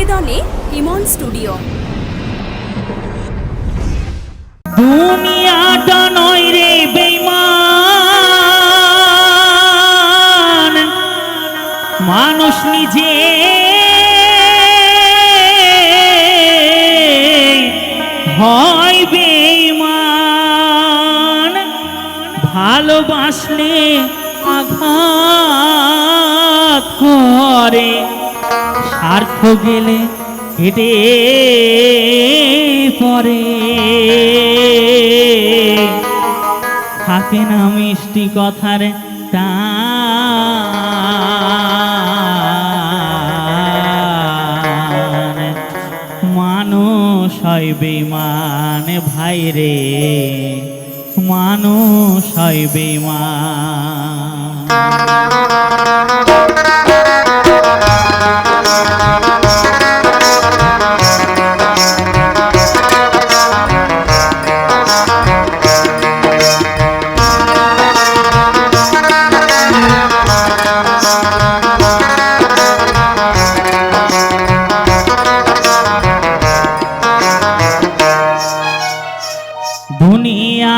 নিবেদনে ইমন studio. নয় রে বেইমান মানুষ নিজে হয় বেইমান ভালোবাসলে আঘাত করে। স্বার্থ গেলে হেঁটে পরে থাকে না মিষ্টি কথার টান মানুষ হয় বেমান ভাই রে। মানুষ হয় বেমান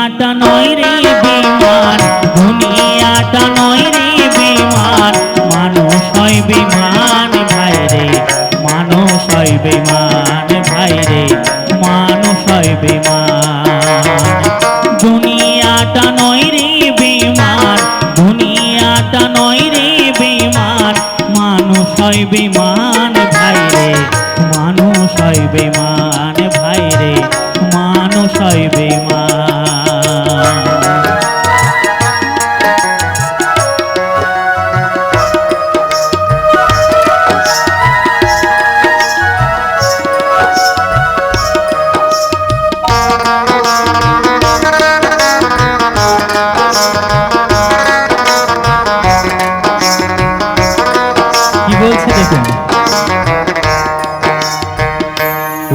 দুনিয়াটা নয় রে বিমান দুনিয়াটা নয় রে বিমান মানুষ হয় বিমান ভাই রে, মানুষ হয় বিমান ভাই রে, মানুষ হয় বিমান। দুনিয়াটা নয় রে বিমান দুনিয়াটা নয় রে বিমান মানুষ হয় বিমান ভাই রে, মানুষ হয় বিমান ভাই রে, মানুষ হয় বেমান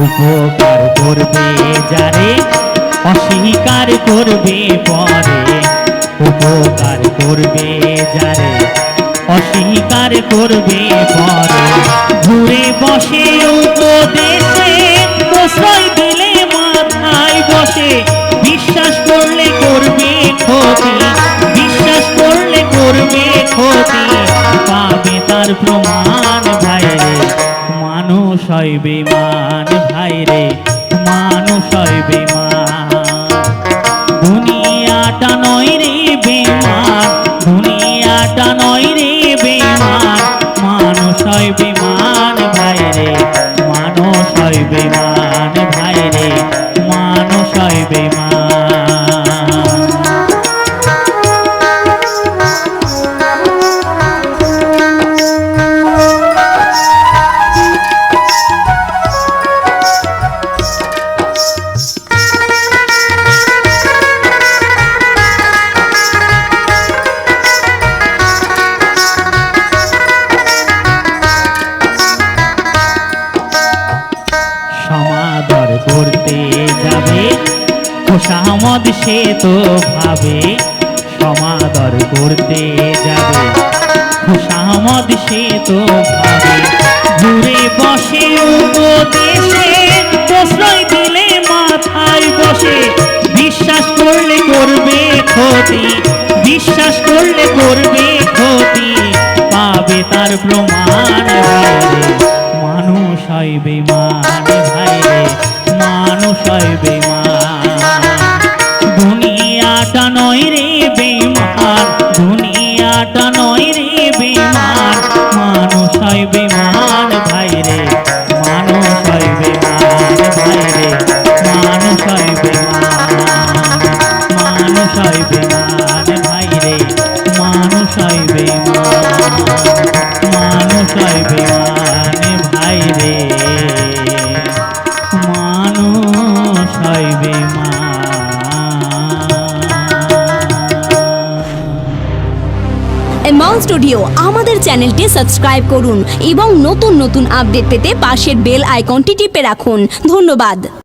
উপকার করবে যারে, অস্বীকার করবে পরে। উপকার করবে যারে, অস্বীকার করবে পরে। ঘুরে বসে উপদেশে, প্রশ্রয় দিলে মাথায় বসে। বিশ্বাস করলে করবে ক্ষতি, বিশ্বাস করলে করবে ক্ষতি। পাবে তার প্রমাণ মানুষ হয় বিমান ভাইরে মানুষ হয় বেমান। খোসামদ সে তো ভাবে, সমাদর করতে যাবে। খোসামদ সে তো ভাবে ঘুরে বসে উপদেশে, প্রশ্রয় দিলে মাথায় বসে। বিশ্বাস করলে করবে ক্ষতি, বিশ্বাস করলে করবে ক্ষতি, পাবে তার প্রমাণ মানুষ হয় বেমান ভাই মানুষ হয় হয় বেমান ভাই রে মানুষ হয় মানুষ হয় বেমান ভাই রে মানুষ হয় স্টুডিও আমাদের চ্যানেলটি সাবস্ক্রাইব করুন এবং নতুন নতুন আপডেট পেতে পাশের বেল আইকনটি টিপে রাখুন। ধন্যবাদ।